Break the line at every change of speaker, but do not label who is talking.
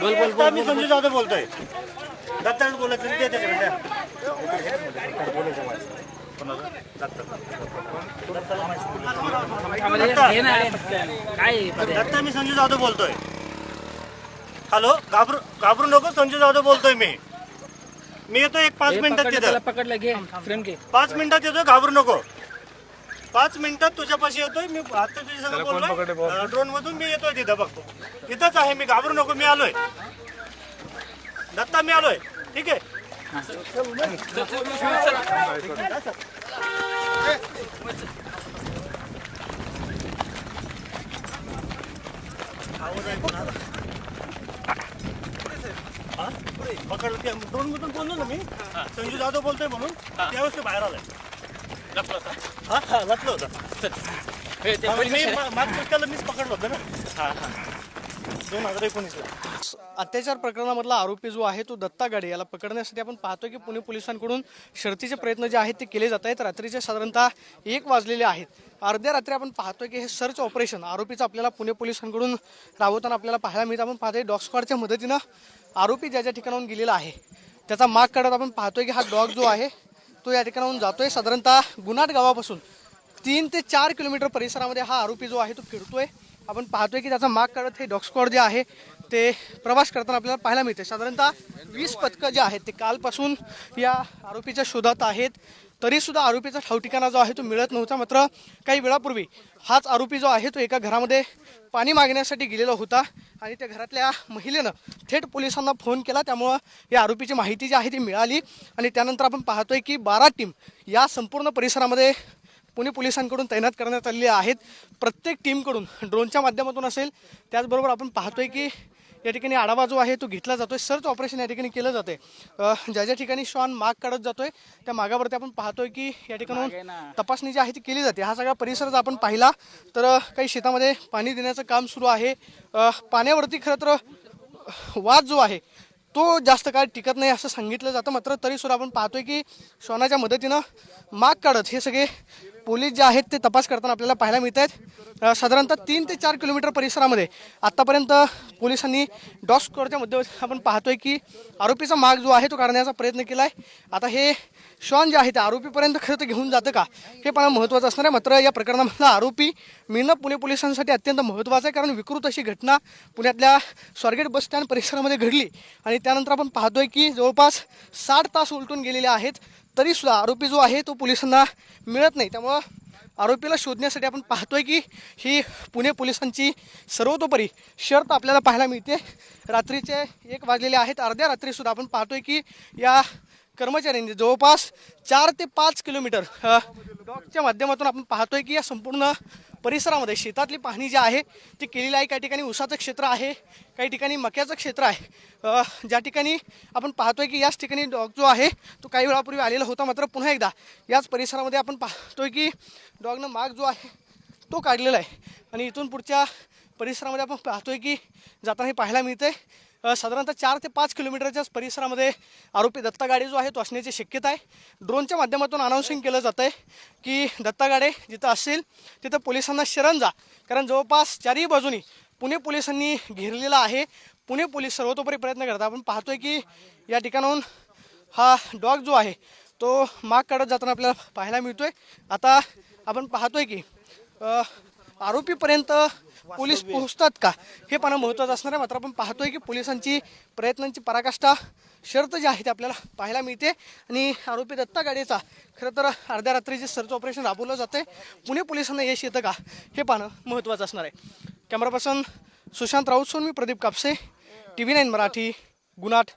बोल बोल बोल मी संजू जाधव बोलतोय. दत्ताला बोलायचं ते दत्ता. मी संजू जाधव बोलतोय. हॅलो घाबरू घाबरू नको संजू जाधव बोलतोय मी. मी येतो एक पाच मिनिटात तिथं.
पकडलं घे फ्रेम घे.
पाच मिनिटात येतोय घाबरू नको. पाच मिनिटात तुझ्यापाशी येतोय. मी आता तुझ्या संग बोललोय. ड्रोन मधून मी येतोय तिथं बघतो तिथंच आहे मी घाबरू नको मी आलोय. दत्ता मी आलोय. ठीक आहे. हा? पकडलं ते ड्रोन मधून बोललो ना मी. संजू जाधव बोलतोय म्हणून. त्यावेळेस ते बाहेर आलाय. हा हा लपलं होतं. मी मा- मागच्या त्याला मीच पकडलं होतं. ना दोन हजार एकोणीसला.
अत्याचार प्रकरणामधला आरोपी जो आहे तो दत्ता गाडे याला पकडण्यासाठी आपण पाहतो की पुणे पोलिसांकडून शर्तीचे प्रयत्न जे आहेत ते केले जात आहेत. रात्रीचे साधारणतः एक वाजलेले आहेत. अर्ध्या रात्री आपण पाहतो की हे सर्च ऑपरेशन आरोपीचं आपल्याला पुणे पोलिसांकडून राबवताना आपल्याला पाहायला मिळतं. आपण पाहतोय डॉग स्क्वॉडच्या मदतीनं आरोपी ज्या ज्या ठिकाणाहून गेलेला आहे त्याचा माग काढत आपण पाहतोय की हा डॉग जो आहे तो या ठिकाणाहून जातोय. साधारणतः गुनाट गावापासून तीन ते चार किलोमीटर परिसरामध्ये हा आरोपी जो आहे तो फिरतोय. आपण पाहतोय की त्याचा माग काढत हे डॉग स्क्वॉड जे आहे ते प्रवास करताना आपल्याला पाहायला मिळते साधारणतः वीस पथकं जे आहेत ते कालपासून या आरोपीच्या शोधात आहेत. तरी सुद्धा आरोपीचा ठावठिकाणा जो आहे तो मिळत नव्हता. मात्र काही वेळापूर्वी हाच आरोपी जो आहे तो एका घरामध्ये पाणी मागण्यासाठी गेलेला होता आणि त्या घरातल्या महिलेनं थेट पोलिसांना फोन केला. त्यामुळं या आरोपीची माहिती जी आहे ती मिळाली आणि त्यानंतर आपण पाहतोय की बारा टीम या संपूर्ण परिसरामध्ये पुणे पोलिसांकडून तैनात करण्यात आलेली आहेत. प्रत्येक टीमकडून ड्रोनच्या माध्यमातून असेल. त्याचबरोबर आपण पाहतोय की या ठिकाणी आढावा जो आहे तो घेतला जातोय. सर्च ऑपरेशन या ठिकाणी केलं जाते ज्या ज्या ठिकाणी श्वान माग काढत जातोय त्या मागावरती आपण पाहतोय की या ठिकाणी तपासणी जी आहे ती केली जाते. हा सगळा परिसर जर आपण पाहिला तर काही शेतामध्ये पाणी देण्याचं काम सुरू आहे. पाण्यावरती खरं तर वाद जो आहे तो जास्त काळ टिकत नाही असं सांगितलं जातं. मात्र तरी सुद्धा आपण पाहतोय की श्वानाच्या मदतीनं माग काढत हे सगळे पोलीस जे आहेत ते तपास करताना आपल्याला पाहायला मिळत आहेत साधारणतः तीन ते चार किलोमीटर परिसरामध्ये आत्तापर्यंत पोलिसांनी डॉग स्कोरच्या मध्ये आपण पाहतोय की आरोपीचा माग जो आहे तो काढण्याचा प्रयत्न केला आहे आता हे श्वान जे आहे ते आरोपीपर्यंत खरं तर घेऊन जातं का? हे पण महत्त्वाचं असणार आहे. मात्र या प्रकरणामधला आरोपी मिळणं पुणे पोलिसांसाठी अत्यंत महत्त्वाचं आहे. कारण विकृत अशी घटना पुण्यातल्या स्वारगेट बस स्टँड परिसरामध्ये घडली. आणि त्यानंतर आपण पाहतोय की जवळपास साठ तास उलटून गेलेले आहेत. तरीसुद्धा आरोपी जो आहे तो पोलिसांना मिळत नाही. त्यामुळं आरोपीला शोधण्यासाठी आपण पाहतोय की ही पुणे पोलिसांची सर्वतोपरी शर्त आपल्याला पाहायला मिळते. रात्रीचे एक वाजलेले आहेत. अर्ध्या रात्रीसुद्धा आपण पाहतोय की या कर्मचाऱ्यांनी जवळपास चार ते पाच किलोमीटर डॉगच्या माध्यमातून आपण पाहतोय की या संपूर्ण परिसरामध्ये शेतातली पाहणी जी आहे ती केलेली आहे काही ठिकाणी उसाचं क्षेत्र आहे काही ठिकाणी मक्याचं क्षेत्र आहे. ज्या ठिकाणी आपण पाहतोय की याच ठिकाणी डॉग जो आहे तो काही वेळापूर्वी आलेला होता मात्र पुन्हा एकदा याच परिसरामध्ये आपण पाहतोय की डॉगनं माग जो आहे तो काढलेला आहे. आणि इथून पुढच्या परिसरामध्ये आपण पाहतोय की जाताना हे पाहायला मिळते साधारणतः चार ते पाच किलोमीटरच्याच परिसरामध्ये आरोपी दत्ता गाडे जो आहे तो असण्याची शक्यता आहे. ड्रोनच्या माध्यमातून अनाऊन्सिंग केलं जातं आहे की दत्ता गाडे जिथं असेल तिथं पोलिसांना शरण जा. कारण जवळपास चारही बाजूनी पुणे पोलिसांनी घेरलेला आहे. पुणे पोलीस सर्वतोपरी प्रयत्न करतात. आपण पाहतोय की या ठिकाणाहून हा डॉग जो आहे तो माग काढत जाताना आपल्याला पाहायला मिळतोय. आता आपण पाहतोय की आरोपीपर्यंत पोलीस पोहोचतात का? हे पाहणं महत्त्वाचं असणार आहे. मात्र आपण पाहतोय की पोलिसांची प्रयत्नांची पराकाष्ठा शर्त जी आहे ती आपल्याला पाहायला मिळते. आणि आरोपी दत्ता गाडीचा खरं तर अर्ध्या रात्रीचे सर्च ऑपरेशन राबवलं जाते पुणे पोलिसांना यश येतं का? हे पाहणं महत्त्वाचं असणार आहे. कॅमेरा पर्सन सुशांत राऊत सोन मी Pradeep Kapse T V nine Marathi Gunat.